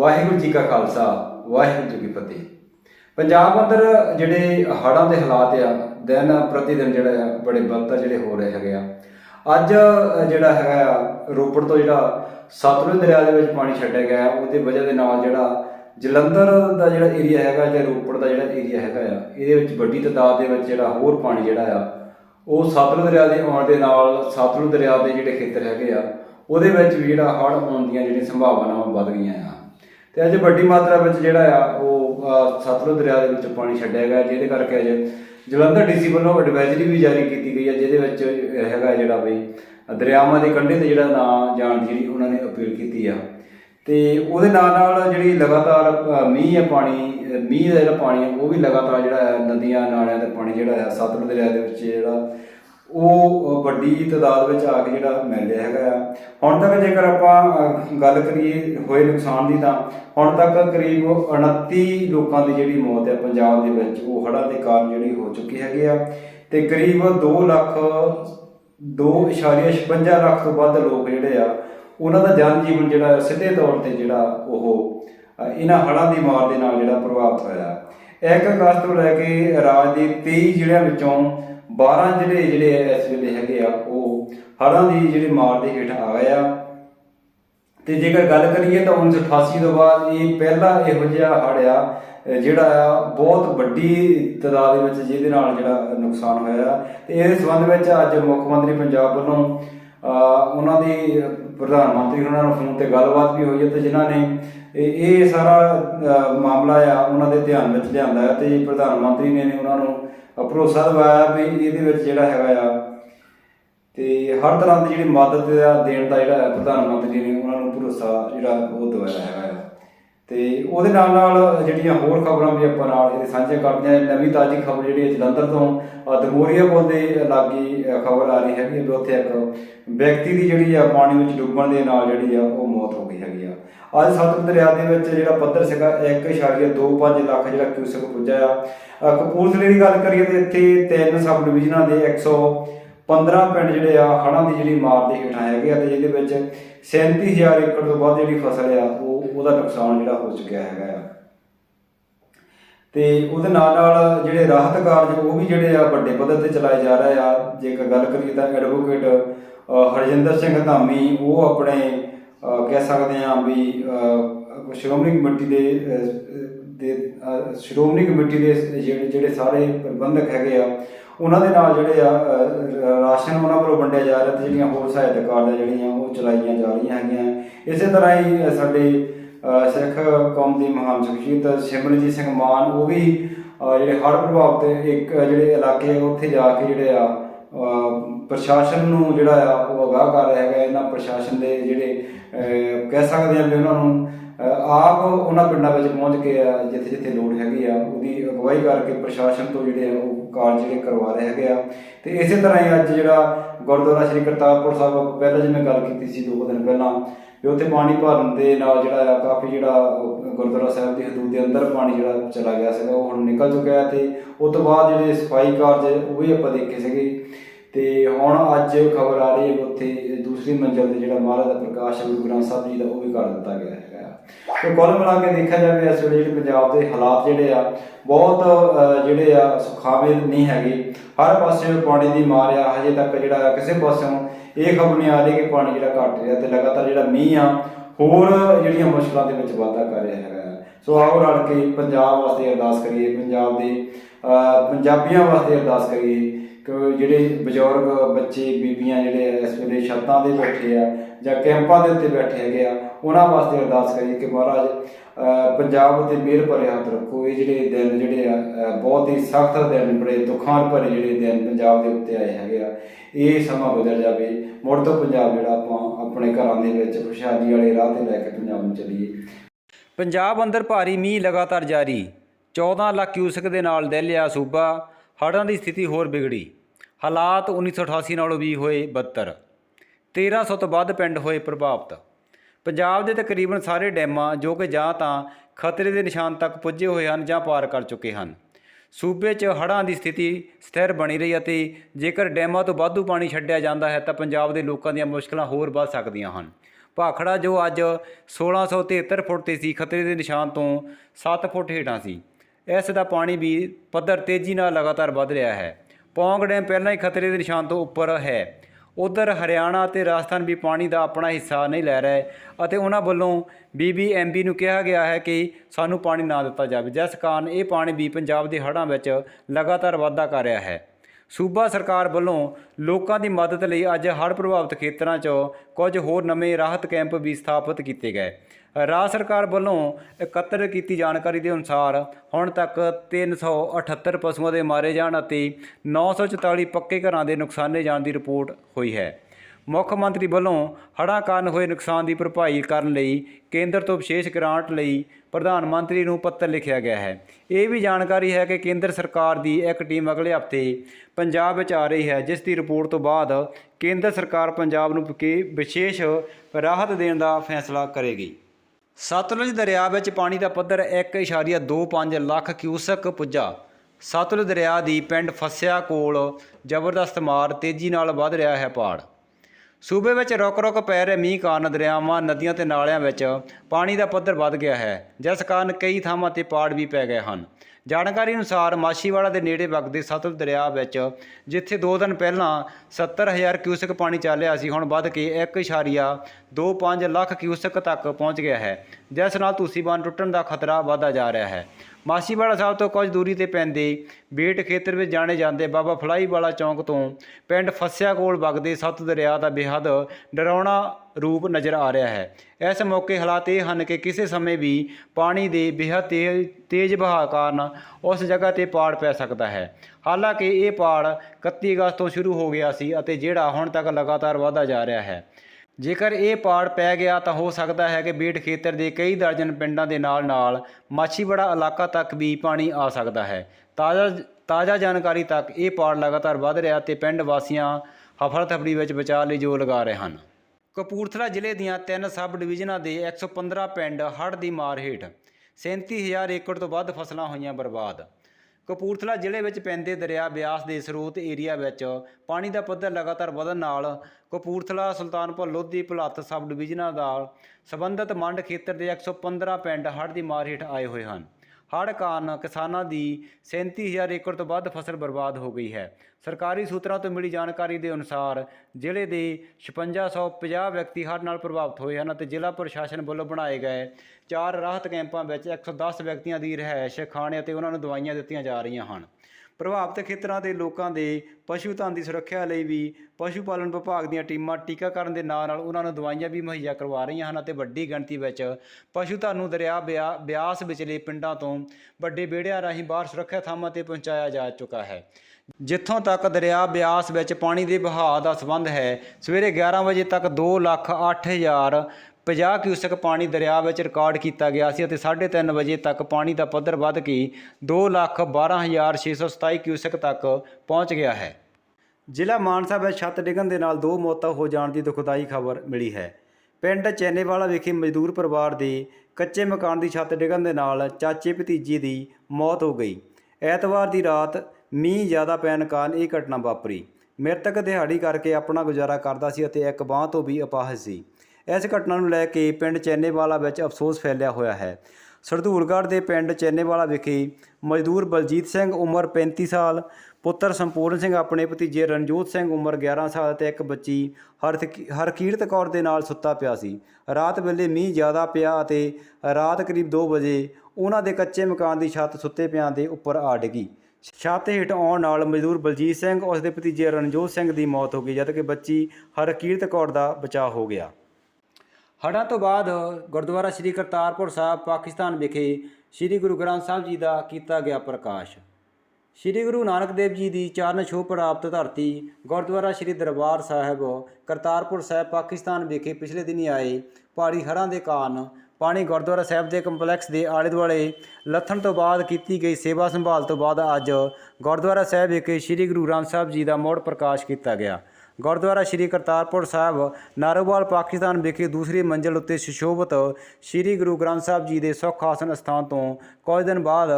ਵਾਹਿਗੁਰੂ ਜੀ ਕਾ ਖਾਲਸਾ, ਵਾਹਿਗੁਰੂ ਜੀ ਕੀ ਫਤਿਹ। ਪੰਜਾਬ ਅੰਦਰ ਜਿਹੜੇ ਹੜ੍ਹਾਂ ਦੇ ਹਾਲਾਤ ਆ, ਦਿਨ ਪ੍ਰਤੀ ਦਿਨ ਜਿਹੜਾ ਆ, ਬੜੇ ਬਦਤਰ ਜਿਹੜੇ ਹੋ ਰਹੇ ਹੈਗੇ ਆ। ਅੱਜ ਜਿਹੜਾ ਹੈਗਾ ਆ, ਰੋਪੜ ਤੋਂ ਜਿਹੜਾ ਸਤਲੁਜ ਦਰਿਆ ਦੇ ਵਿੱਚ ਪਾਣੀ ਛੱਡਿਆ ਗਿਆ, ਉਹਦੀ ਵਜ੍ਹਾ ਦੇ ਨਾਲ ਜਿਹੜਾ ਜਲੰਧਰ ਦਾ ਜਿਹੜਾ ਏਰੀਆ ਹੈਗਾ ਜਾਂ ਰੋਪੜ ਦਾ ਜਿਹੜਾ ਏਰੀਆ ਹੈਗਾ ਆ, ਇਹਦੇ ਵਿੱਚ ਵੱਡੀ ਤਾਦਾਦ ਦੇ ਵਿੱਚ ਜਿਹੜਾ ਹੋਰ ਪਾਣੀ ਜਿਹੜਾ ਆ, ਉਹ ਸਤਲੁਜ ਦਰਿਆ ਦੇ ਆਉਣ ਦੇ ਨਾਲ ਸਤਲੁਜ ਦਰਿਆ ਦੇ ਜਿਹੜੇ ਖੇਤਰ ਹੈਗੇ ਆ, ਉਹਦੇ ਵਿੱਚ ਵੀ ਜਿਹੜਾ ਹੜ੍ਹ ਆਉਣ ਦੀਆਂ ਜਿਹੜੀਆਂ ਸੰਭਾਵਨਾਵਾਂ ਵੱਧ ਗਈਆਂ ਆ। ਤੇ ਅੱਜ ਵੱਡੀ ਮਾਤਰਾ ਵਿੱਚ ਜਿਹੜਾ ਆ ਉਹ ਅ, ਸਤਲੁਜ ਦਰਿਆ ਦੇ ਵਿੱਚ ਪਾਣੀ ਛੱਡਿਆ ਗਿਆ ਜਿਹਦੇ ਕਰਕੇ ਅੱਜ ਜਲੰਧਰ ਡੀਸੀ ਵੱਲੋਂ ਐਡਵਾਈਜ਼ਰੀ ਵੀ ਜਾਰੀ ਕੀਤੀ ਗਈ ਹੈ ਜਿਹਦੇ ਵਿੱਚ ਹੈਗਾ ਜਿਹੜਾ ਵੀ ਦਰਿਆਵਾਂ ਦੇ ਕੰਢੇ ਤੇ ਜਿਹੜਾ ਨਾ ਜਾਣ ਦੀ ਜਿਹੜੀ ਉਹਨਾਂ ਨੇ ਅਪੀਲ ਕੀਤੀ ਆ। ਤੇ ਉਹਦੇ ਨਾਲ ਨਾਲ ਜਿਹੜੀ ਲਗਾਤਾਰ ਮੀਂਹ ਹੈ ਪਾਣੀ ਮੀਂਹ ਦਾ ਜਿਹੜਾ ਪਾਣੀ ਹੈ ਉਹ ਵੀ ਲਗਾਤਾਰ ਜਿਹੜਾ ਹੈ ਨਦੀਆਂ ਨਾਲਿਆਂ 'ਤੇ ਪਾਣੀ ਜਿਹੜਾ ਹੈ ਸਤਲੁਜ ਦਰਿਆ ਦੇ ਵਿੱਚ ਜਿਹੜਾ ਉਹ ਵੱਡੀ ਤਦਾਦ ਵਿੱਚ ਆ ਕੇ ਜਿਹੜਾ ਮਿਲ ਰਿਹਾ ਹੈਗਾ ਆ। ਹੁਣ ਤੱਕ ਜੇਕਰ ਆਪਾਂ ਗੱਲ ਕਰੀਏ ਹੋਏ ਨੁਕਸਾਨ ਦੀ ਤਾਂ, ਹੁਣ ਤੱਕ ਕਰੀਬ 29 ਲੋਕਾਂ ਦੀ ਜਿਹੜੀ ਮੌਤ ਹੈ ਪੰਜਾਬ ਦੇ ਵਿੱਚ, ਉਹ ਹੜ੍ਹਾਂ ਦੇ ਕਾਰਨ ਜਿਹੜੀ ਹੋ ਚੁੱਕੀ ਹੈਗੀ ਆ। ਤੇ ਕਰੀਬ 2 ਲੱਖ 2.56 ਲੱਖ ਤੋਂ ਵੱਧ ਲੋਕ ਜਿਹੜੇ ਆ, ਉਹਨਾਂ ਦਾ ਜਨ ਜੀਵਨ ਜਿਹੜਾ ਸਿੱਧੇ ਤੌਰ ਤੇ ਜਿਹੜਾ ਉਹ ਇਹਨਾਂ ਹੜ੍ਹਾਂ ਦੀ ਮਾਰ ਦੇ ਨਾਲ ਜਿਹੜਾ ਪ੍ਰਭਾਵਿਤ ਹੋਇਆ। ਇੱਕ ਅਗਸਤ ਤੋਂ ਲੈ ਕੇ ਰਾਜ ਦੇ 23 ਜ਼ਿਲ੍ਹਿਆਂ ਵਿੱਚੋਂ 12 ਜਿਹੜੇ ਜਿਹੜੇ ਇਸ ਵੇਲੇ ਹੈਗੇ ਆ, ਉਹ ਹੜ੍ਹਾਂ ਦੀ ਜਿਹੜੀ ਮਾਰ ਦੇ ਹੇਠ ਆ ਗਏ ਆ। ਤੇ ਜੇਕਰ ਗੱਲ ਕਰੀਏ ਤਾਂ 1988 ਤੋਂ ਬਾਅਦ ਇਹ ਪਹਿਲਾ ਇਹੋ ਜਿਹਾ ਹੜ੍ਹ ਆ, ਜਿਹੜਾ ਆ ਬਹੁਤ ਵੱਡੀ ਤਦਾਦ ਦੇ ਵਿੱਚ ਜਿਹਦੇ ਨਾਲ ਜਿਹੜਾ ਨੁਕਸਾਨ ਹੋਇਆ। ਆ ਤੇ ਇਹਦੇ ਸੰਬੰਧ ਵਿੱਚ ਅੱਜ ਮੁੱਖ ਮੰਤਰੀ ਪੰਜਾਬ ਵੱਲੋਂ ਉਹਨਾਂ ਦੀ ਪ੍ਰਧਾਨ ਮੰਤਰੀ ਉਹਨਾਂ ਨੂੰ ਫੋਨ ਤੇ ਗੱਲਬਾਤ ਵੀ ਹੋਈ ਹੈ ਤੇ ਜਿਨ੍ਹਾਂ ਨੇ ਇਹ ਸਾਰਾ ਮਾਮਲਾ ਆ, ਉਹਨਾਂ ਦੇ ਧਿਆਨ ਵਿੱਚ ਲਿਆਂਦਾ ਹੈ ਤੇ ਪ੍ਰਧਾਨ ਮੰਤਰੀ ਨੇ ਉਹਨਾਂ ਨੂੰ ਭਰੋਸਾ ਦਿਵਾਇਆ ਵੀ ਇਹਦੇ ਵਿੱਚ ਜਿਹੜਾ ਹੈਗਾ ਆ, ਤੇ ਹਰ ਤਰ੍ਹਾਂ ਦੀ ਜਿਹੜੀ ਮਦਦ ਦੇਣ ਦਾ ਜਿਹੜਾ ਪ੍ਰਧਾਨ ਮੰਤਰੀ ਨੇ, ਉਹਨਾਂ ਨੂੰ ਭਰੋਸਾ ਜਿਹੜਾ ਉਹ ਦਵਾਇਆ ਹੈਗਾ ਆ। ਤੇ ਉਹਦੇ ਨਾਲ ਨਾਲ ਜਿਹੜੀਆਂ ਹੋਰ ਖਬਰਾਂ ਵੀ ਆਪਾਂ ਨਾਲ ਇਹ ਸਾਂਝੇ ਕਰਦੇ ਹਾਂ ਨਵੀਂ ਤਾਜ਼ੀ ਖਬਰ ਜਿਹੜੀ ਹੈ ਜਲੰਧਰ ਤੋਂ ਅ, ਦਮੋਰੀਆ ਪੁਲ ਦੇ ਲਾਗੀ ਖਬਰ ਆ ਰਹੀ ਹੈਗੀ ਹੈ ਵੀ ਉੱਥੇ ਇੱਕ ਵਿਅਕਤੀ ਦੀ ਜਿਹੜੀ ਆ ਪਾਣੀ ਵਿੱਚ ਡੁੱਬਣ ਦੇ ਨਾਲ ਜਿਹੜੀ ਆ ਉਹ ਮੌਤ ਹੋ ਗਈ ਹੈਗੀ ਆ। ਅੱਜ ਸਤਲੁਜ ਦਰਿਆ ਦੇ ਵਿੱਚ ਜਿਹੜਾ ਪੱਧਰ ਸੀਗਾ 1.25 ਲੱਖ ਜਿਹੜਾ ਕਿਊਸਕ ਪੁੱਜਾ ਆ। ਕਪੂਰਥਲੇ ਦੀ ਗੱਲ ਕਰੀਏ ਤੇ ਇੱਥੇ ਤਿੰਨ ਸਬ ਡਿਵੀਜ਼ਨਾਂ ਦੇ 115 ਪਿੰਡ ਜਿਹੜੇ ਆ ਹੜ੍ਹਾਂ ਦੀ ਜਿਹੜੀ ਮਾਰ ਦੇ ਹੇਠਾਂ ਹੈਗੇ ਆ ਤੇ ਜਿਹਦੇ ਵਿੱਚ 37000 ਏਕੜ ਤੋਂ ਵੱਧ ਜਿਹੜੀ ਫਸਲ ਆ ਉਹ ਉਹਦਾ ਨੁਕਸਾਨ ਜਿਹੜਾ ਹੋ ਚੁੱਕਿਆ ਹੈਗਾ ਆ। ਤੇ ਉਹਦੇ ਨਾਲ ਨਾਲ ਜਿਹੜੇ ਰਾਹਤ ਕਾਰਜ ਉਹ ਵੀ ਜਿਹੜੇ ਆ ਵੱਡੇ ਪੱਧਰ ਤੇ ਚਲਾਏ ਜਾ ਰਹੇ ਆ। ਜੇਕਰ ਗੱਲ ਕਰੀਏ ਤਾਂ ਐਡਵੋਕੇਟ ਹਰਜਿੰਦਰ ਸਿੰਘ ਧਾਮੀ ਉਹ ਆਪਣੇ ਕਹਿ ਸਕਦੇ ਆ ਵੀ ਅ, ਸ਼੍ਰੋਮਣੀ ਕਮੇਟੀ ਦੇ ਦੇ ਸ਼੍ਰੋਮਣੀ ਕਮੇਟੀ ਦੇ ਜਿਹੜੇ ਜਿਹੜੇ ਸਾਰੇ ਪ੍ਰਬੰਧਕ ਹੈਗੇ ਆ ਉਹਨਾਂ ਦੇ ਨਾਲ ਜਿਹੜੇ ਆ ਰਾਸ਼ਨ ਉਹਨਾਂ ਵੱਲੋਂ ਵੰਡਿਆ ਜਾ ਰਿਹਾ ਤੇ ਜਿਹੜੀਆਂ ਹੋਰ ਸਹਾਇਤਾ ਕਾਰਡ ਜਿਹੜੀਆਂ ਉਹ ਚਲਾਈਆਂ ਜਾ ਰਹੀਆਂ ਹੈਗੀਆਂ। ਇਸੇ ਤਰ੍ਹਾਂ ਹੀ ਸਾਡੇ ਸਿੱਖ ਕੌਮ ਦੀ ਮਹਾਨ ਸ਼ਖਸੀਅਤ ਸਿਮਰਨਜੀਤ ਸਿੰਘ ਮਾਨ ਉਹ ਵੀ ਜਿਹੜੇ ਹੜ੍ਹ ਪ੍ਰਭਾਵ 'ਤੇ ਇੱਕ ਜਿਹੜੇ ਇਲਾਕੇ ਆ, ਉੱਥੇ ਜਾ ਕੇ ਜਿਹੜੇ ਆ ਪ੍ਰਸ਼ਾਸਨ ਨੂੰ ਜਿਹੜਾ ਆ ਉਹ ਅਗਾਹ ਕਰ ਰਿਹਾ ਹੈਗਾ। ਇਹਨਾਂ ਪ੍ਰਸ਼ਾਸਨ ਦੇ ਜਿਹੜੇ ਕਹਿ ਸਕਦੇ ਆ ਵੀ ਉਹਨਾਂ ਨੂੰ ਆਪ ਉਹਨਾਂ ਪਿੰਡਾਂ ਵਿੱਚ ਪਹੁੰਚ ਕੇ ਆ, ਜਿੱਥੇ ਜਿੱਥੇ ਲੋੜ ਹੈਗੀ ਆ ਉਹਦੀ ਅਗਵਾਈ ਕਰਕੇ ਪ੍ਰਸ਼ਾਸਨ ਤੋਂ ਜਿਹੜੇ ਆ ਉਹ ਕਾਰਜ ਜਿਹੜੇ ਕਰਵਾ ਰਹੇ ਹੈਗੇ ਆ। ਤੇ ਇਸੇ ਤਰ੍ਹਾਂ ਹੀ ਅੱਜ ਜਿਹੜਾ ਗੁਰਦੁਆਰਾ ਸ੍ਰੀ ਕਰਤਾਰਪੁਰ ਸਾਹਿਬ ਪਹਿਲਾਂ ਜਿਵੇਂ ਗੱਲ ਕੀਤੀ ਸੀ ਦੋ ਕੁ ਦਿਨ ਪਹਿਲਾਂ ਵੀ ਉੱਥੇ ਪਾਣੀ ਭਰਨ ਦੇ ਨਾਲ ਜਿਹੜਾ ਆ ਕਾਫੀ ਜਿਹੜਾ ਗੁਰਦੁਆਰਾ ਸਾਹਿਬ ਦੀ ਹਦੂਦ ਦੇ ਅੰਦਰ ਪਾਣੀ ਜਿਹੜਾ ਚਲਾ ਗਿਆ ਸੀਗਾ ਉਹ ਹੁਣ ਨਿਕਲ ਚੁੱਕਿਆ ਤੇ ਉਸ ਤੋਂ ਬਾਅਦ ਜਿਹੜੇ ਸਫ਼ਾਈ ਕਾਰਜ ਉਹ ਵੀ ਆਪਾਂ ਦੇਖੇ ਸੀਗੇ। ਤੇ ਹੁਣ ਅੱਜ ਖਬਰ ਆ ਰਹੀ ਹੈ ਕਿ ਉੱਥੇ ਦੂਸਰੀ ਮੰਜ਼ਲ ਤੇ ਜਿਹੜਾ ਮਹਾਰਾਜ ਦਾ ਪ੍ਰਕਾਸ਼ ਹੈ ਗੁਰੂ ਗ੍ਰੰਥ ਸਾਹਿਬ ਜੀ ਦਾ ਉਹ ਵੀ ਕਰ ਦਿੱਤਾ ਗਿਆ ਹੈ। ਤੇ ਕੁੱਲ ਮਿਲਾ ਕੇ ਦੇਖਿਆ ਜਾਵੇ ਇਸ ਵੇਲੇ ਜਿਹੜੇ ਪੰਜਾਬ ਦੇ ਹਾਲਾਤ ਜਿਹੜੇ ਆ ਬਹੁਤ ਜਿਹੜੇ ਆ ਸੁਖਾਵੇਂ ਨਹੀਂ ਹੈਗੇ। ਹਰ ਪਾਸੇ ਪਾਣੀ ਦੀ ਮਾਰ ਆ ਹਜੇ ਤੱਕ ਜਿਹੜਾ ਕਿਸੇ ਪਾਸਿਓਂ ਇਹ ਖਬਰ ਨਹੀਂ ਆ ਰਹੀ ਕਿ ਪਾਣੀ ਜਿਹੜਾ ਘਟ ਰਿਹਾ ਤੇ ਲਗਾਤਾਰ ਜਿਹੜਾ ਮੀਂਹ ਆ ਹੋਰ ਜਿਹੜੀਆਂ ਮੁਸ਼ਕਲਾਂ ਦੇ ਵਿੱਚ ਵਾਧਾ ਕਰ ਰਿਹਾ ਹੈਗਾ। ਸੋ ਆਓ ਰਲ ਕੇ ਪੰਜਾਬ ਵਾਸਤੇ ਅਰਦਾਸ ਕਰੀਏ ਪੰਜਾਬ ਦੇ ਅਹ, ਪੰਜਾਬੀਆਂ ਵਾਸਤੇ ਅਰਦਾਸ ਕਰੀਏ ਕਿ ਜਿਹੜੇ ਬਜ਼ੁਰਗ ਬੱਚੇ ਬੀਬੀਆਂ ਜਿਹੜੇ ਇਸ ਵੇਲੇ ਛੱਤਾਂ ਦੇ ਬੈਠੇ ਆ ਜਾਂ ਕੈਂਪਾਂ ਦੇ ਉੱਤੇ ਬੈਠੇ ਹੈਗੇ ਆ, ਉਹਨਾਂ ਵਾਸਤੇ ਅਰਦਾਸ ਕਰੀਏ ਕਿ ਮਹਾਰਾਜ ਪੰਜਾਬ ਉਤੇ ਮਿਹਰ ਭਰੇ ਹੱਥ ਰੱਖੋ। ਇਹ ਜਿਹੜੇ ਦਿਨ ਜਿਹੜੇ ਆ ਬਹੁਤ ਹੀ ਸਖਤ ਦਿਨ ਬੜੇ ਦੁਖਾਂ ਭਰੇ ਜਿਹੜੇ ਦਿਨ ਪੰਜਾਬ ਦੇ ਉੱਤੇ ਆਏ ਹੈਗੇ ਆ। ਇਹ ਸਮਾਂ ਗੁਜ਼ਰ ਜਾਵੇ, ਮੁੜ ਤੋਂ ਪੰਜਾਬ ਜਿਹੜਾ ਆਪਾਂ ਆਪਣੇ ਘਰਾਂ ਦੇ ਵਿੱਚ ਖੁਸ਼ਹਾਲੀ ਵਾਲੇ ਰਾਹ ਤੇ ਲੈ ਕੇ ਪੰਜਾਬ ਨੂੰ ਚੱਲੀਏ। ਪੰਜਾਬ ਅੰਦਰ ਭਾਰੀ ਮੀਂਹ ਲਗਾਤਾਰ ਜਾਰੀ। 14 ਲੱਖ ਕਿਊਸਕ ਦੇ ਨਾਲ ਦਹਿਲਿਆ ਸੂਬਾ, ਹੜ੍ਹਾਂ ਦੀ ਸਥਿਤੀ ਹੋਰ ਵਿਗੜੀ। ਹਾਲਾਤ 1988 ਨਾਲੋਂ ਵੀ ਹੋਏ ਬੱਤਰ 1300 ਤੋਂ ਵੱਧ ਪਿੰਡ ਹੋਏ ਪ੍ਰਭਾਵਿਤ। ਪੰਜਾਬ ਦੇ ਤਕਰੀਬਨ ਸਾਰੇ ਡੈਮਾਂ, ਜੋ ਕਿ ਜਾਂ ਤਾਂ ਖਤਰੇ ਦੇ ਨਿਸ਼ਾਨ ਤੱਕ ਪੁੱਜੇ ਹੋਏ ਹਨ ਜਾਂ ਪਾਰ ਕਰ ਚੁੱਕੇ ਹਨ। ਸੂਬੇ 'ਚ ਹੜ੍ਹਾਂ ਦੀ ਸਥਿਤੀ ਸਥਿਰ ਬਣੀ ਰਹੀ ਅਤੇ ਜੇਕਰ ਡੈਮਾਂ ਤੋਂ ਵਾਧੂ ਪਾਣੀ ਛੱਡਿਆ ਜਾਂਦਾ ਹੈ ਤਾਂ ਪੰਜਾਬ ਦੇ ਲੋਕਾਂ ਦੀਆਂ ਮੁਸ਼ਕਲਾਂ ਹੋਰ ਵੱਧ ਸਕਦੀਆਂ ਹਨ। ਭਾਖੜਾ, ਜੋ ਅੱਜ 1673 ਫੁੱਟ ਤੇ ਸੀ, ਖਤਰੇ ਦੇ ਨਿਸ਼ਾਨ ਤੋਂ 7 ਫੁੱਟ ਹੇਠਾਂ ਸੀ। ਇਸ ਦਾ ਪਾਣੀ ਵੀ ਪੱਧਰ ਤੇਜ਼ੀ ਨਾਲ ਲਗਾਤਾਰ ਵੱਧ ਰਿਹਾ ਹੈ। ਪੌਂਗ ਡੈਮ ਪਹਿਲਾਂ ਹੀ ਖਤਰੇ ਦੇ ਨਿਸ਼ਾਨ ਤੋਂ ਉੱਪਰ ਹੈ। ਉਧਰ ਹਰਿਆਣਾ ਅਤੇ ਰਾਜਸਥਾਨ ਵੀ ਪਾਣੀ ਦਾ ਆਪਣਾ ਹਿੱਸਾ ਨਹੀਂ ਲੈ ਰਹੇ ਅਤੇ ਉਹਨਾਂ ਵੱਲੋਂ ਬੀਬੀਐਮਬੀ ਨੂੰ ਕਿਹਾ ਗਿਆ ਹੈ ਕਿ ਸਾਨੂੰ ਪਾਣੀ ਨਾ ਦਿੱਤਾ ਜਾਵੇ। ਜਿਸ ਕਾਰਨ ਇਹ ਪਾਣੀ ਵੀ ਪੰਜਾਬ ਦੇ ਹੜ੍ਹਾਂ ਵਿੱਚ ਲਗਾਤਾਰ ਵਾਧਾ ਕਰ ਰਿਹਾ ਹੈ। ਸੂਬਾ ਸਰਕਾਰ ਵੱਲੋਂ ਲੋਕਾਂ ਦੀ ਮਦਦ ਲਈ ਅੱਜ ਹੜ੍ਹ ਪ੍ਰਭਾਵਿਤ ਖੇਤਰਾਂ 'ਚ ਕੁਝ ਹੋਰ ਨਵੇਂ ਰਾਹਤ ਕੈਂਪ ਵੀ ਸਥਾਪਿਤ ਕੀਤੇ ਗਏ। ਰਾਜ ਸਰਕਾਰ ਵੱਲੋਂ ਇਕੱਤਰ ਕੀਤੀ ਜਾਣਕਾਰੀ ਦੇ ਅਨੁਸਾਰ ਹੁਣ ਤੱਕ 378 ਪਸ਼ੂਆਂ ਦੇ ਮਾਰੇ ਜਾਣ ਅਤੇ 944 ਪੱਕੇ ਘਰਾਂ ਦੇ ਨੁਕਸਾਨੇ ਜਾਣ ਦੀ ਰਿਪੋਰਟ ਹੋਈ ਹੈ। ਮੁੱਖ ਮੰਤਰੀ ਵੱਲੋਂ ਹੜ੍ਹਾਂ ਕਾਰਨ ਹੋਏ ਨੁਕਸਾਨ ਦੀ ਭਰਪਾਈ ਕਰਨ ਲਈ ਕੇਂਦਰ ਤੋਂ ਵਿਸ਼ੇਸ਼ ਗ੍ਰਾਂਟ ਲਈ ਪ੍ਰਧਾਨ ਮੰਤਰੀ ਨੂੰ ਪੱਤਰ ਲਿਖਿਆ ਗਿਆ ਹੈ। ਇਹ ਵੀ ਜਾਣਕਾਰੀ ਹੈ ਕਿ ਕੇਂਦਰ ਸਰਕਾਰ ਦੀ ਇੱਕ ਟੀਮ ਅਗਲੇ ਹਫ਼ਤੇ ਪੰਜਾਬ ਵਿੱਚ ਆ ਰਹੀ ਹੈ, ਜਿਸ ਦੀ ਰਿਪੋਰਟ ਤੋਂ ਬਾਅਦ ਕੇਂਦਰ ਸਰਕਾਰ ਪੰਜਾਬ ਨੂੰ ਕਿ ਵਿਸ਼ੇਸ਼ ਰਾਹਤ ਦੇਣ ਦਾ ਫੈਸਲਾ ਕਰੇਗੀ। ਸਤਲੁਜ ਦਰਿਆ ਵਿੱਚ ਪਾਣੀ ਦਾ ਪੱਧਰ 1.25 ਲੱਖ ਕਿਊਸਕ ਪੁੱਜਾ। ਸਤਲੁਜ ਦਰਿਆ ਦੀ ਪਿੰਡ ਫਸਿਆ ਕੋਲ ਜ਼ਬਰਦਸਤ ਮਾਰ ਤੇਜ਼ੀ ਨਾਲ ਵੱਧ ਰਿਹਾ ਹੈ ਪਾੜ ਸੂਬੇ ਵਿੱਚ ਰੁਕ-ਰੁਕ ਪੈ ਰਹੇ ਮੀਂਹ ਕਾਰਨ ਦਰਿਆਵਾਂ, ਨਦੀਆਂ ਤੇ ਨਾਲਿਆਂ ਵਿੱਚ ਪਾਣੀ ਦਾ ਪੱਧਰ ਵੱਧ ਗਿਆ ਹੈ। ਜਿਸ ਕਾਰਨ ਕਈ ਥਾਵਾਂ ਤੇ ਪਾੜ ਵੀ ਪੈ ਗਏ ਹਨ। ਜਾਣਕਾਰੀ ਅਨੁਸਾਰ ਮਾਛੀਵਾੜਾ ਦੇ ਨੇੜੇ ਵਗਦੇ ਸਤਲੁਜ ਦਰਿਆ ਵਿੱਚ, ਜਿੱਥੇ 2 ਦਿਨ ਪਹਿਲਾਂ 70000 ਕਿਊਸਕ ਪਾਣੀ ਚੱਲਿਆ ਸੀ, ਹੁਣ ਵੱਧ ਕੇ 1.25 ਲੱਖ ਕਿਊਸਕ ਤੱਕ ਪਹੁੰਚ ਗਿਆ ਹੈ। ਜਿਸ ਨਾਲ ਤੁਸੀਬਾਨ ਟੁੱਟਣ ਦਾ ਖਤਰਾ ਵਧਦਾ ਜਾ ਰਿਹਾ ਹੈ। ਮਾਸੀਵਾੜਾ ਸਾਹਿਬ ਤੋਂ ਕੁਝ ਦੂਰੀ ਤੇ ਪੈਂਦੇ ਬੇਟ ਖੇਤਰ ਵਿੱਚ ਜਾਣੇ ਜਾਂਦੇ ਬਾਬਾ ਫਲਾਈਵਾਲਾ ਚੌਂਕ ਤੋਂ ਪਿੰਡ ਫੱਸਿਆ ਕੋਲ ਵਗਦੇ ਸੱਤ ਦਰਿਆ ਦਾ ਬੇਹੱਦ ਡਰਾਉਣਾ ਰੂਪ ਨਜ਼ਰ ਆ ਰਿਹਾ ਹੈ। ਇਸ ਮੌਕੇ ਹਾਲਾਤ ਇਹ ਹਨ ਕਿ ਕਿਸੇ ਸਮੇਂ ਵੀ ਪਾਣੀ ਦੇ ਬੇਹੱਦ ਤੇਜ਼ ਤੇਜ਼ ਵਹਾਅ ਕਾਰਨ ਉਸ ਜਗ੍ਹਾ ਤੇ ਪਾੜ ਪੈ ਸਕਦਾ ਹੈ। ਹਾਲਾਂਕਿ ਇਹ ਪਾੜ 31 ਅਗਸਤ ਤੋਂ ਸ਼ੁਰੂ ਹੋ ਗਿਆ ਸੀ ਅਤੇ ਜਿਹੜਾ ਹੁਣ ਤੱਕ ਲਗਾਤਾਰ ਵਧਦਾ ਜਾ ਰਿਹਾ ਹੈ। ਜੇਕਰ ਇਹ ਪਾੜ ਪੈ ਗਿਆ ਤਾਂ ਹੋ ਸਕਦਾ ਹੈ ਕਿ ਬੀੜ ਖੇਤਰ ਦੇ ਕਈ ਦਰਜਨ ਪਿੰਡਾਂ ਦੇ ਨਾਲ-ਨਾਲ ਮਾਛੀਵਾੜਾ ਇਲਾਕਾ ਤੱਕ ਵੀ ਪਾਣੀ ਆ ਸਕਦਾ ਹੈ। ਤਾਜ਼ਾ ਤਾਜ਼ਾ ਜਾਣਕਾਰੀ ਤੱਕ ਇਹ ਪਾੜ ਲਗਾਤਾਰ ਵੱਧ ਰਿਹਾ ਤੇ ਪਿੰਡ ਵਾਸੀਆਂ ਹਫੜਾ ਤਫੜੀ ਵਿੱਚ ਬਚਾਅ ਲਈ ਜੋਰ ਲਗਾ ਰਹੇ ਹਨ। ਕਪੂਰਥਲਾ ਜ਼ਿਲ੍ਹੇ ਦੀਆਂ ਤਿੰਨ ਸਬ ਡਿਵੀਜ਼ਨਾਂ ਦੇ 115 ਪਿੰਡ ਹੜ੍ਹ ਦੀ ਮਾਰ ਹੇਠ 37000 ਏਕੜ ਤੋਂ ਵੱਧ ਫਸਲਾਂ ਹੋਈਆਂ ਬਰਬਾਦ। ਕਪੂਰਥਲਾ ਜ਼ਿਲ੍ਹੇ ਵਿੱਚ ਪੈਂਦੇ ਦਰਿਆ ਬਿਆਸ ਦੇ ਸਰੋਤ ਏਰੀਆ ਵਿੱਚ ਪਾਣੀ ਦਾ ਪੱਧਰ ਲਗਾਤਾਰ ਵਧਣ ਨਾਲ ਕਪੂਰਥਲਾ, ਸੁਲਤਾਨਪੁਰ, ਲੋਧੀ, ਭੁਲੱਥ ਸਬ ਡਿਵੀਜ਼ਨਾਂ ਨਾਲ ਸੰਬੰਧਿਤ ਮੰਡ ਖੇਤਰ ਦੇ 115 ਪਿੰਡ ਹੜ੍ਹ ਦੀ ਮਾਰ ਹੇਠ ਆਏ ਹੋਏ ਹਨ। ਹੜ੍ਹ ਕਾਰਨ ਕਿਸਾਨਾਂ ਦੀ 37000 ਏਕੜ ਤੋਂ ਵੱਧ ਫਸਲ ਬਰਬਾਦ ਹੋ ਗਈ ਹੈ। ਸਰਕਾਰੀ ਸੂਤਰਾਂ ਤੋਂ ਮਿਲੀ ਜਾਣਕਾਰੀ ਦੇ ਅਨੁਸਾਰ ਜ਼ਿਲ੍ਹੇ ਦੇ 5650 ਵਿਅਕਤੀ ਹੜ੍ਹ ਨਾਲ ਪ੍ਰਭਾਵਿਤ ਹੋਏ ਹਨ ਅਤੇ ਜ਼ਿਲ੍ਹਾ ਪ੍ਰਸ਼ਾਸਨ ਵੱਲੋਂ ਬਣਾਏ ਗਏ ਚਾਰ ਰਾਹਤ ਕੈਂਪਾਂ ਵਿੱਚ 110 ਵਿਅਕਤੀਆਂ ਦੀ ਰਿਹਾਇਸ਼, ਖਾਣੇ ਅਤੇ ਉਹਨਾਂ ਨੂੰ ਦਵਾਈਆਂ ਦਿੱਤੀਆਂ ਜਾ ਰਹੀਆਂ ਹਨ। ਪ੍ਰਭਾਵਿਤ ਖੇਤਰਾਂ ਦੇ ਲੋਕਾਂ ਦੇ ਪਸ਼ੂ ਧਨ ਦੀ ਸੁਰੱਖਿਆ ਲਈ ਵੀ ਪਸ਼ੂ ਪਾਲਣ ਵਿਭਾਗ ਦੀਆਂ ਟੀਮਾਂ ਟੀਕਾਕਰਨ ਦੇ ਨਾਲ ਨਾਲ ਉਹਨਾਂ ਨੂੰ ਦਵਾਈਆਂ ਵੀ ਮੁਹੱਈਆ ਕਰਵਾ ਰਹੀਆਂ ਹਨ ਅਤੇ ਵੱਡੀ ਗਿਣਤੀ ਵਿੱਚ ਪਸ਼ੂ ਧਨ ਨੂੰ ਦਰਿਆ ਬਿਆ- ਬਿਆਸ ਵਿਚਲੇ ਪਿੰਡਾਂ ਤੋਂ ਵੱਡੇ ਬੇੜਿਆਂ ਰਾਹੀਂ ਬਾਹਰ ਸੁਰੱਖਿਆ ਥਾਵਾਂ ਤੇ ਪਹੁੰਚਾਇਆ ਜਾ ਚੁੱਕਾ ਹੈ। ਜਿੱਥੋਂ ਤੱਕ ਦਰਿਆ ਬਿਆਸ ਵਿੱਚ ਪਾਣੀ ਦੇ ਵਹਾਅ ਦਾ ਸੰਬੰਧ ਹੈ, ਸਵੇਰੇ 11 ਵਜੇ ਤੱਕ 2 ਲੱਖ 8000 50 ਕਿਊਸਕ ਪਾਣੀ ਦਰਿਆ ਵਿੱਚ ਰਿਕਾਰਡ ਕੀਤਾ ਗਿਆ ਸੀ ਅਤੇ 3:30 ਵਜੇ ਤੱਕ ਪਾਣੀ ਦਾ ਪੱਧਰ ਵੱਧ ਕੇ 2 ਲੱਖ 12627 ਕਿਊਸਕ ਤੱਕ ਪਹੁੰਚ ਗਿਆ ਹੈ। ਜ਼ਿਲ੍ਹਾ ਮਾਨਸਾ ਵਿੱਚ ਛੱਤ ਡਿੱਗਣ ਦੇ ਨਾਲ ਦੋ ਮੌਤਾਂ ਹੋ ਜਾਣ ਦੀ ਦੁਖਦਾਈ ਖਬਰ ਮਿਲੀ ਹੈ। ਪਿੰਡ ਚੈਨੇਵਾਲਾ ਵਿਖੇ ਮਜ਼ਦੂਰ ਪਰਿਵਾਰ ਦੇ ਕੱਚੇ ਮਕਾਨ ਦੀ ਛੱਤ ਡਿੱਗਣ ਦੇ ਨਾਲ ਚਾਚੇ ਭਤੀਜੇ ਦੀ ਮੌਤ ਹੋ ਗਈ। ਐਤਵਾਰ ਦੀ ਰਾਤ ਮੀਂਹ ਜ਼ਿਆਦਾ ਪੈਣ ਕਾਰਨ ਇਹ ਘਟਨਾ ਵਾਪਰੀ। ਮ੍ਰਿਤਕ ਦਿਹਾੜੀ ਕਰਕੇ ਆਪਣਾ ਗੁਜ਼ਾਰਾ ਕਰਦਾ ਸੀ ਅਤੇ ਇੱਕ ਬਾਂਹ ਤੋਂ ਵੀ ਅਪਾਹਜ ਸੀ। ਇਸ ਘਟਨਾ ਨੂੰ ਲੈ ਕੇ ਪਿੰਡ ਚੈਨੇਵਾਲਾ ਵਿੱਚ ਅਫਸੋਸ ਫੈਲਿਆ ਹੋਇਆ ਹੈ। ਸਰਦੂਲਗੜ੍ਹ ਦੇ ਪਿੰਡ ਚੈਨੇਵਾਲਾ ਵਿਖੇ ਮਜ਼ਦੂਰ ਬਲਜੀਤ ਸਿੰਘ ਉਮਰ 35 ਸਾਲ, ਪੁੱਤਰ ਸੰਪੂਰਨ ਸਿੰਘ ਆਪਣੇ ਭਤੀਜੇ ਰਣਜੋਤ ਸਿੰਘ ਉਮਰ 11 ਸਾਲ ਅਤੇ ਇੱਕ ਬੱਚੀ ਹਰਥ- ਹਰਕੀਰਤ ਕੌਰ ਦੇ ਨਾਲ ਸੁੱਤਾ ਪਿਆ ਸੀ। ਰਾਤ ਵੇਲੇ ਮੀਂਹ ਜ਼ਿਆਦਾ ਪਿਆ ਅਤੇ ਰਾਤ ਕਰੀਬ 2 ਵਜੇ ਉਹਨਾਂ ਦੇ ਕੱਚੇ ਮਕਾਨ ਦੀ ਛੱਤ ਸੁੱਤੇ ਪਿਆਂ ਦੇ ਉੱਪਰ ਆ ਡਿੱਗੀ। ਛੱਤ ਹੇਠ ਆਉਣ ਨਾਲ ਮਜ਼ਦੂਰ ਬਲਜੀਤ ਸਿੰਘ ਉਸ ਦੇ ਭਤੀਜੇ ਰਣਜੋਤ ਸਿੰਘ ਦੀ ਮੌਤ ਹੋ ਗਈ, ਜਦਕਿ ਬੱਚੀ ਹਰਕੀਰਤ ਕੌਰ ਦਾ ਬਚਾਅ ਹੋ ਗਿਆ। ਹੜ੍ਹਾਂ ਤੋਂ ਬਾਅਦ ਗੁਰਦੁਆਰਾ ਸ੍ਰੀ ਕਰਤਾਰਪੁਰ ਸਾਹਿਬ, ਪਾਕਿਸਤਾਨ ਵਿਖੇ ਸ੍ਰੀ ਗੁਰੂ ਗ੍ਰੰਥ ਸਾਹਿਬ ਜੀ ਦਾ ਕੀਤਾ ਗਿਆ ਪ੍ਰਕਾਸ਼। ਸ੍ਰੀ ਗੁਰੂ ਨਾਨਕ ਦੇਵ ਜੀ ਦੀ ਚਰਨ ਛੋਹ ਪ੍ਰਾਪਤ ਧਰਤੀ ਗੁਰਦੁਆਰਾ ਸ੍ਰੀ ਦਰਬਾਰ ਸਾਹਿਬ, ਕਰਤਾਰਪੁਰ ਸਾਹਿਬ, ਪਾਕਿਸਤਾਨ ਵਿਖੇ ਪਿਛਲੇ ਦਿਨੀ ਆਏ ਭਾਰੀ ਹੜ੍ਹਾਂ ਦੇ ਕਾਰਨ ਪਾਣੀ ਗੁਰਦੁਆਰਾ ਸਾਹਿਬ ਦੇ ਕੰਪਲੈਕਸ ਦੇ ਆਲੇ ਦੁਆਲੇ ਲੱਥਣ ਤੋਂ ਬਾਅਦ ਕੀਤੀ ਗਈ ਸੇਵਾ ਸੰਭਾਲ ਤੋਂ ਬਾਅਦ ਅੱਜ ਗੁਰਦੁਆਰਾ ਸਾਹਿਬ ਵਿਖੇ ਸ੍ਰੀ ਗੁਰੂ ਗ੍ਰੰਥ ਸਾਹਿਬ ਜੀ ਦਾ ਮੋੜ ਪ੍ਰਕਾਸ਼ ਕੀਤਾ ਗਿਆ। ਗੁਰਦੁਆਰਾ ਸ੍ਰੀ ਕਰਤਾਰਪੁਰ ਸਾਹਿਬ, ਨਾਰੋਵਾਲ, ਪਾਕਿਸਤਾਨ ਵਿਖੇ ਦੂਸਰੀ ਮੰਜ਼ਲ ਉੱਤੇ ਸੁਸ਼ੋਭਿਤ ਸ੍ਰੀ ਗੁਰੂ ਗ੍ਰੰਥ ਸਾਹਿਬ ਜੀ ਦੇ ਸੁੱਖ ਆਸਨ ਸਥਾਨ ਤੋਂ ਕੁਝ ਦਿਨ ਬਾਅਦ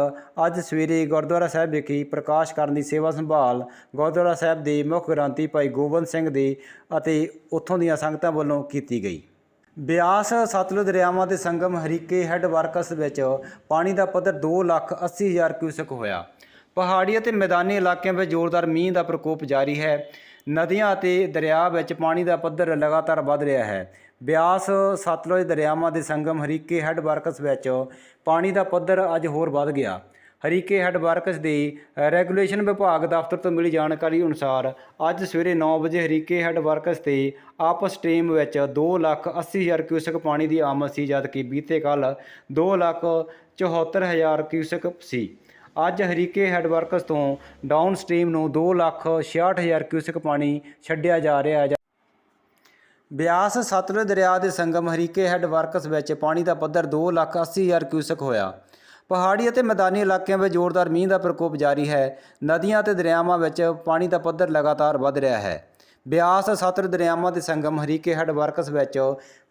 ਅੱਜ ਸਵੇਰੇ ਗੁਰਦੁਆਰਾ ਸਾਹਿਬ ਵਿਖੇ ਪ੍ਰਕਾਸ਼ ਕਰਨ ਦੀ ਸੇਵਾ ਸੰਭਾਲ ਗੁਰਦੁਆਰਾ ਸਾਹਿਬ ਦੇ ਮੁੱਖ ਗ੍ਰੰਥੀ ਭਾਈ ਗੋਬਿੰਦ ਸਿੰਘ ਦੇ ਅਤੇ ਉੱਥੋਂ ਦੀਆਂ ਸੰਗਤਾਂ ਵੱਲੋਂ ਕੀਤੀ ਗਈ। ਬਿਆਸ ਸਤਲੁਜ ਦਰਿਆਵਾਂ ਦੇ ਸੰਗਮ ਹਰੀਕੇ ਹੈੱਡ ਵਰਕਸ ਵਿੱਚ ਪਾਣੀ ਦਾ ਪੱਧਰ 2 ਲੱਖ 80 ਹਜ਼ਾਰ ਕਿਊਸਕ ਹੋਇਆ। ਪਹਾੜੀ ਅਤੇ ਮੈਦਾਨੀ ਇਲਾਕਿਆਂ ਵਿੱਚ ਜ਼ੋਰਦਾਰ ਮੀਂਹ ਦਾ ਪ੍ਰਕੋਪ ਜਾਰੀ ਹੈ। ਨਦੀਆਂ ਅਤੇ ਦਰਿਆ ਵਿੱਚ ਪਾਣੀ ਦਾ ਪੱਧਰ ਲਗਾਤਾਰ ਵੱਧ ਰਿਹਾ ਹੈ। ਬਿਆਸ ਸਤਲੁਜ ਦਰਿਆਵਾਂ ਦੇ ਸੰਗਮ ਹਰੀਕੇ ਹੈੱਡ ਵਰਕਸ ਵਿੱਚ ਪਾਣੀ ਦਾ ਪੱਧਰ ਅੱਜ ਹੋਰ ਵੱਧ ਗਿਆ। ਹਰੀਕੇ ਹੈੱਡ ਵਰਕਸ ਦੇ ਰੈਗੂਲੇਸ਼ਨ ਵਿਭਾਗ ਦਫ਼ਤਰ ਤੋਂ ਮਿਲੀ ਜਾਣਕਾਰੀ ਅਨੁਸਾਰ ਅੱਜ ਸਵੇਰੇ 9 ਵਜੇ ਹਰੀਕੇ ਹੈੱਡ ਵਰਕਸ ਤੇ ਅਪ ਸਟ੍ਰੀਮ ਵਿੱਚ 2 ਲੱਖ 80 ਹਜ਼ਾਰ ਕਿਊਸਕ ਪਾਣੀ ਦੀ ਆਮਦ ਸੀ, ਜਦਕਿ ਬੀਤੇ ਕੱਲ 2 ਲੱਖ 74 ਹਜ਼ਾਰ ਕਿਊਸਕ ਸੀ। ਅੱਜ ਹਰੀਕੇ ਹੈੱਡ ਵਰਕਸ ਤੋਂ ਡਾਊਨ ਸਟ੍ਰੀਮ ਨੂੰ 2 ਲੱਖ 66 ਹਜ਼ਾਰ ਕਿਊਸਕ ਪਾਣੀ ਛੱਡਿਆ ਜਾ ਰਿਹਾ ਹੈ। ਬਿਆਸ ਸਤਲੁਜ ਦਰਿਆ ਦੇ ਸੰਗਮ ਹਰੀਕੇ ਹੈੱਡ ਵਰਕਸ ਵਿੱਚ ਪਾਣੀ ਦਾ ਪੱਧਰ 2 ਲੱਖ 80 ਹਜ਼ਾਰ ਕਿਊਸਕ ਹੋਇਆ। ਪਹਾੜੀ ਅਤੇ ਮੈਦਾਨੀ ਇਲਾਕਿਆਂ ਵਿੱਚ ਜ਼ੋਰਦਾਰ ਮੀਂਹ ਦਾ ਪ੍ਰਕੋਪ ਜਾਰੀ ਹੈ। ਨਦੀਆਂ ਅਤੇ ਦਰਿਆਵਾਂ ਵਿੱਚ ਪਾਣੀ ਦਾ ਪੱਧਰ ਲਗਾਤਾਰ ਵੱਧ ਰਿਹਾ ਹੈ। ਬਿਆਸ ਸਤਲੁਜ ਦਰਿਆਵਾਂ ਦੇ ਸੰਗਮ ਹਰੀਕੇ ਹੈੱਡ ਵਰਕਸ ਵਿੱਚ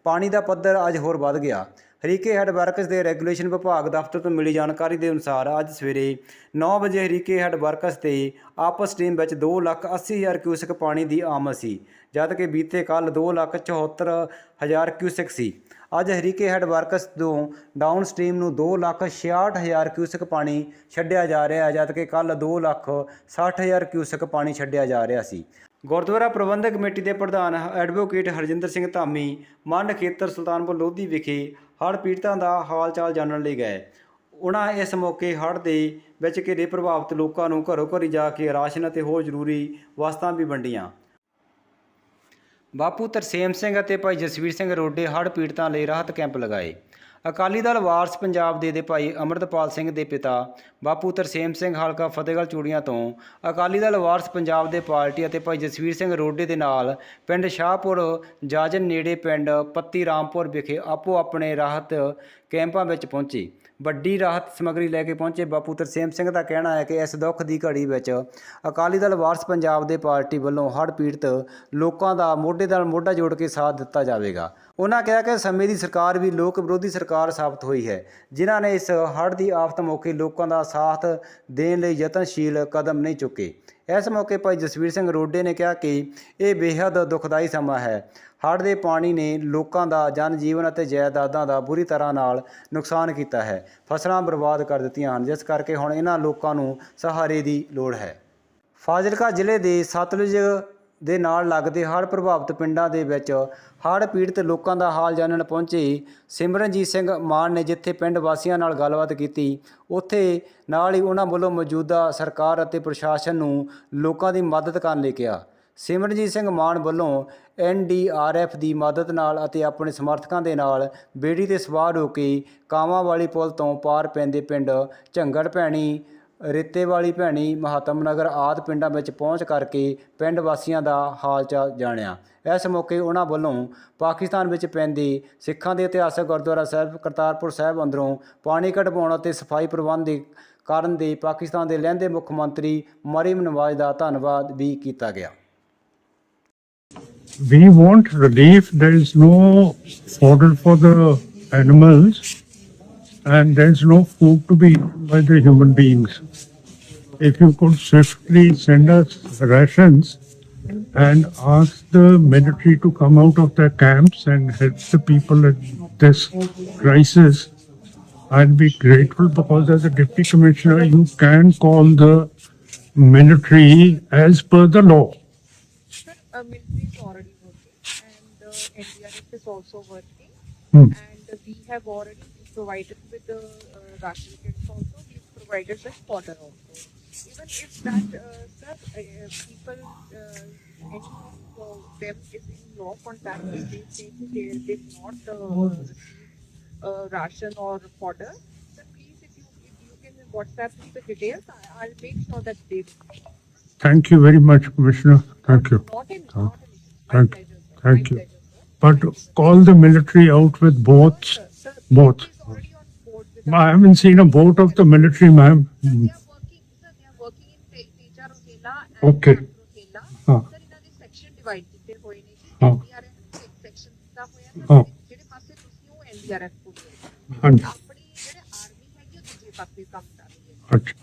ਪਾਣੀ ਦਾ ਪੱਧਰ ਅੱਜ ਹੋਰ ਵੱਧ ਗਿਆ। ਹਰੀਕੇ ਹੈੱਡ ਵਰਕਸ ਦੇ ਰੈਗੂਲੇਸ਼ਨ ਵਿਭਾਗ ਦਫ਼ਤਰ ਤੋਂ ਮਿਲੀ ਜਾਣਕਾਰੀ ਦੇ ਅਨੁਸਾਰ ਅੱਜ ਸਵੇਰੇ 9 ਵਜੇ ਹਰੀਕੇ ਹੈੱਡ ਵਰਕਸ ਤੇ ਆਪਸ ਸਟ੍ਰੀਮ ਵਿੱਚ 2 ਲੱਖ 80 ਹਜ਼ਾਰ ਕਿਊਸਕ ਪਾਣੀ ਦੀ ਆਮਦ ਸੀ, ਜਦ ਕਿ ਬੀਤੇ ਕੱਲ 2 ਲੱਖ 74 ਹਜ਼ਾਰ ਕਿਊਸਕ ਸੀ। ਅੱਜ ਹਰੀਕੇ ਹੈੱਡ ਵਰਕਸ ਤੋਂ ਡਾਊਨ ਸਟ੍ਰੀਮ ਨੂੰ 2 ਲੱਖ 66 ਹਜ਼ਾਰ ਕਿਊਸਕ ਪਾਣੀ ਛੱਡਿਆ ਜਾ ਰਿਹਾ ਹੈ ਜਦ ਕਿ ਕੱਲ 2 ਲੱਖ 60 ਹਜ਼ਾਰ ਕਿਊਸਕ ਪਾਣੀ ਛੱਡਿਆ ਜਾ ਰਿਹਾ ਸੀ। ਗੁਰਦੁਆਰਾ ਪ੍ਰਬੰਧਕ ਕਮੇਟੀ ਦੇ ਪ੍ਰਧਾਨ ਐਡਵੋਕੇਟ ਹਰਜਿੰਦਰ ਸਿੰਘ ਧਾਮੀ ਮੰਡ ਖੇਤਰ ਸੁਲਤਾਨਪੁਰ ਲੋਧੀ ਵਿਖੇ ਹੜ੍ਹ ਪੀੜਤਾਂ ਦਾ ਹਾਲ ਚਾਲ ਜਾਣਨ ਲਈ ਗਏ। ਉਹਨਾਂ ਇਸ ਮੌਕੇ ਹੜ੍ਹ ਦੇ ਵਿੱਚ ਘਿਰੇ ਪ੍ਰਭਾਵਿਤ ਲੋਕਾਂ ਨੂੰ ਘਰੋਂ ਘਰੀ ਜਾ ਕੇ ਰਾਸ਼ਨ ਅਤੇ ਹੋਰ ਜ਼ਰੂਰੀ ਵਸਤਾਂ ਵੀ ਵੰਡੀਆਂ। ਬਾਪੂ ਤਰਸੇਮ ਸਿੰਘ ਅਤੇ ਭਾਈ ਜਸਵੀਰ ਸਿੰਘ ਰੋਡੇ ਹੜ੍ਹ ਪੀੜਤਾਂ ਲਈ ਰਾਹਤ ਕੈਂਪ ਲਗਾਏ। ਅਕਾਲੀ ਦਲ ਵਾਰਸ ਪੰਜਾਬ ਦੇ ਦੇ ਭਾਈ ਅਮਰਤਪਾਲ ਸਿੰਘ ਦੇ ਪਿਤਾ ਬਾਪੂ ਤਰਸੇਮ ਸਿੰਘ ਹਲਕਾ ਫਤਿਹਗੜ੍ਹ ਚੂੜੀਆਂ ਤੋਂ ਅਕਾਲੀ ਦਲ ਵਾਰਸ ਪੰਜਾਬ ਦੇ ਪਾਰਟੀ ਅਤੇ ਭਾਈ ਜਸਵੀਰ ਸਿੰਘ ਰੋਡੇ ਦੇ ਨਾਲ ਪਿੰਡ ਸ਼ਾਹਪੁਰ ਜਾਜਨ ਨੇੜੇ ਪਿੰਡ ਪੱਤੀ ਰਾਮਪੁਰ ਵਿਖੇ ਆਪੋ ਆਪਣੇ ਰਾਹਤ ਕੈਂਪਾਂ ਵਿੱਚ ਪਹੁੰਚੇ। ਵੱਡੀ ਰਾਹਤ ਸਮੱਗਰੀ ਲੈ ਕੇ ਪਹੁੰਚੇ ਬਾਪੂ ਤਰਸੇਮ ਸਿੰਘ ਦਾ ਕਹਿਣਾ ਹੈ ਕਿ ਇਸ ਦੁੱਖ ਦੀ ਘੜੀ ਵਿੱਚ ਅਕਾਲੀ ਦਲ ਵਾਰਸ ਪੰਜਾਬ ਦੇ ਪਾਰਟੀ ਵੱਲੋਂ ਹੜ੍ਹ ਪੀੜਤ ਲੋਕਾਂ ਦਾ ਮੋਢੇ ਨਾਲ ਮੋਢਾ ਜੋੜ ਕੇ ਸਾਥ ਦਿੱਤਾ ਜਾਵੇਗਾ। ਉਹਨਾਂ ਕਿਹਾ ਕਿ ਸਮੇਂ ਦੀ ਸਰਕਾਰ ਵੀ ਲੋਕ ਵਿਰੋਧੀ ਸਰਕਾਰ ਸਾਬਤ ਹੋਈ ਹੈ, ਜਿਨ੍ਹਾਂ ਨੇ ਇਸ ਹੜ੍ਹ ਦੀ ਆਫਤ ਮੌਕੇ ਲੋਕਾਂ ਦਾ ਸਾਥ ਦੇਣ ਲਈ ਯਤਨਸ਼ੀਲ ਕਦਮ ਨਹੀਂ ਚੁੱਕੇ। ਇਸ ਮੌਕੇ ਭਾਈ ਜਸਵੀਰ ਸਿੰਘ ਰੋਡੇ ਨੇ ਕਿਹਾ ਕਿ ਇਹ ਬੇहद ਦੁਖਦਾਈ ਸਮਾਂ ਹੈ। ਹੜ੍ਹ ਦੇ ਪਾਣੀ ਨੇ ਲੋਕਾਂ ਦਾ ਜਨ ਜੀਵਨ ਅਤੇ ਜਾਇਦਾਦਾਂ ਦਾ ਬੁਰੀ ਤਰ੍ਹਾਂ ਨਾਲ ਨੁਕਸਾਨ ਕੀਤਾ ਹੈ। ਫਸਲਾਂ ਬਰਬਾਦ ਕਰ ਦਿੱਤੀਆਂ ਹਨ, ਜਿਸ ਕਰਕੇ ਹੁਣ ਇਹਨਾਂ ਲੋਕਾਂ ਨੂੰ ਸਹਾਰੇ ਦੀ ਲੋੜ ਹੈ। ਫਾਜ਼ਿਲਕਾ ਜ਼ਿਲ੍ਹੇ ਦੇ ਸਤਲੁਜ ਦੇ ਨਾਲ ਲੱਗਦੇ ਹੜ੍ਹ ਪ੍ਰਭਾਵਿਤ ਪਿੰਡਾਂ ਦੇ ਵਿੱਚ ਹੜ੍ਹ ਪੀੜਤ ਲੋਕਾਂ ਦਾ ਹਾਲ ਜਾਣਨ ਪਹੁੰਚੇ ਸਿਮਰਨਜੀਤ ਸਿੰਘ ਮਾਨ ਨੇ ਜਿੱਥੇ ਪਿੰਡ ਵਾਸੀਆਂ ਨਾਲ ਗੱਲਬਾਤ ਕੀਤੀ, ਉੱਥੇ ਨਾਲ ਹੀ ਉਹਨਾਂ ਵੱਲੋਂ ਮੌਜੂਦਾ ਸਰਕਾਰ ਅਤੇ ਪ੍ਰਸ਼ਾਸਨ ਨੂੰ ਲੋਕਾਂ ਦੀ ਮਦਦ ਕਰਨ ਲਈ ਕਿਹਾ। ਸਿਮਰਨਜੀਤ ਸਿੰਘ ਮਾਨ ਵੱਲੋਂ ਐਨਡੀਆਰਐਫ ਦੀ ਮਦਦ ਨਾਲ ਅਤੇ ਆਪਣੇ ਸਮਰਥਕਾਂ ਦੇ ਨਾਲ ਬੇੜੀ ਤੇ ਸਵਾਰ ਹੋ ਕੇ ਕਾਵਾਂ ਵਾਲੀ ਪੁਲ ਤੋਂ ਪਾਰ ਪੈਂਦੇ ਪਿੰਡ ਝੰਗੜ ਭੈਣੀ ਰੇਤੇ ਵਾਲੀ ਭੈਣੀ ਮਹਾਤਮ ਨਗਰ ਆਦ ਪਿੰਡਾਂ ਵਿੱਚ ਪਹੁੰਚ ਕਰਕੇ ਪਿੰਡ ਵਾਸੀਆਂ ਦਾ ਹਾਲ ਚਾਲ ਜਾਣਿਆ। ਇਸ ਮੌਕੇ ਉਹਨਾਂ ਵੱਲੋਂ ਪਾਕਿਸਤਾਨ ਵਿੱਚ ਪੈਂਦੇ ਸਿੱਖਾਂ ਦੇ ਇਤਿਹਾਸਕ ਗੁਰਦੁਆਰਾ ਸਾਹਿਬ, ਕਰਤਾਰਪੁਰ ਸਾਹਿਬ ਅੰਦਰੋਂ ਪਾਣੀ ਕਢਵਾਉਣ ਅਤੇ ਸਫ਼ਾਈ ਪ੍ਰਬੰਧ ਦੇ ਕਾਰਨ ਦੇ ਪਾਕਿਸਤਾਨ ਦੇ ਲਹਿੰਦੇ ਮੁੱਖ ਮੰਤਰੀ ਮਰੀਮ ਨਵਾਜ਼ ਦਾ ਧੰਨਵਾਦ ਵੀ ਕੀਤਾ ਗਿਆ। We want relief. There is no fodder for the animals. And there is no food to be eaten by the human beings. If you could swiftly send us rations and ask the military to come out of their camps and help the people at this crisis, I'd be grateful because as a deputy commissioner, you can call the military as per the law. Sir, uh, military is already working and uh, NDRF is also working. Hmm. And we have already provided with the uh, ration kits also, we've provided with fodder also. Even if that, uh, sir, uh, people, uh, any of them is in law contact, if they say that they did not uh, receive uh, ration or fodder, then please if you, if you can WhatsApp me the details, I, I'll make sure that they Thank you very much, Commissioner. Thank you. Not in, not in. Thank- pleasure, thank you. pleasure. But call the military out with boats. Sir, sir, both. I us. haven't seen a boat of the military, ma'am. Sir, Hmm. they are working, sir, they are working in Te- Teja Rotela and Okay. Rotela. ਹਾਂ। Sir, ਇਹਨਾਂ ਦੇ section divide ਕੀਤੇ ਹੋਏ ਨੇ ਜੀ। ਹਾਂ। NDRF ਨੂੰ ਇੱਕ section ਦਿੱਤਾ ਹੋਇਆ ਹੈ, ਹਾਂ। ਜਿਹੜੇ ਪਾਸੇ ਤੁਸੀਂ ਹੋ, NDRF ਕੋਲ ਹੋ। ਹਾਂਜੀ ਆਪਣੀ ਜਿਹੜੇ army ਹੈਗੀ, ਉਹ ਦੂਜੇ ਪਾਸੇ ਕੰਮ ਕਰ ਰਹੀ ਹੈ। ਅੱਛਾ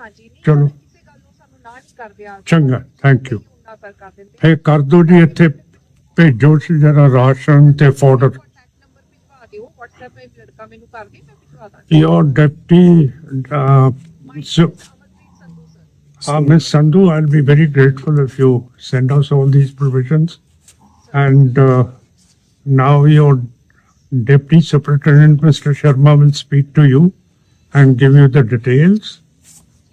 ਹਾਂਜੀ, ਨਹੀਂ, ਚਲੋ। ਅਗਰ ਕਿਸੇ ਗੱਲ ਨੂੰ ਸਾਨੂੰ ਨਾ ਨਹੀਂ ਕਰਦੇ ਆ- ਚੰਗਾ, thank you. ਉਹਨਾਂ ਸਰ ਕਰ ਦਿੰਦੇ। ਫੇਰ ਕਰ ਦੋ ਜੀ ਇੱਥੇ ਭੇਜੋ ਜਰਾ ਰਾਸ਼ਨ ਤੇ ਫੋਡਰ ਮੇਰਾ ਭਾਈ ਲੜਕਾ ਮੈਨੂੰ ਕਰ ਦੇ ਮੈਂ ਭਿਜਵਾ ਦਾਂਗੀ your deputy, uh, so, uh, Ms. Sandhu, I'll be very grateful if you send us all these provisions. And uh, now your deputy superintendent, Mr. Sharma, will speak to you and give you the details.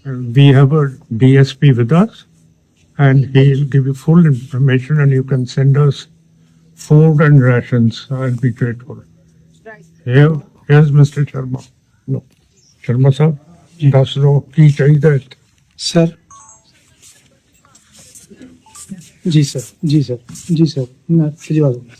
We have a DSP with us, and he'll give you full information, and you can send us food and rations. I'll be grateful. Right. Yeah. Here's Mr. Sharma No. Sharma ਸਾਹਿਬ ਦੱਸ ਦਿਓ ਕੀ ਚਾਹੀਦਾ ਹੈ sir ਜੀ sir ਜੀ sir ਜੀ sir ਮੈਂ ਭਿਜਵਾ ਦੂੰਗਾ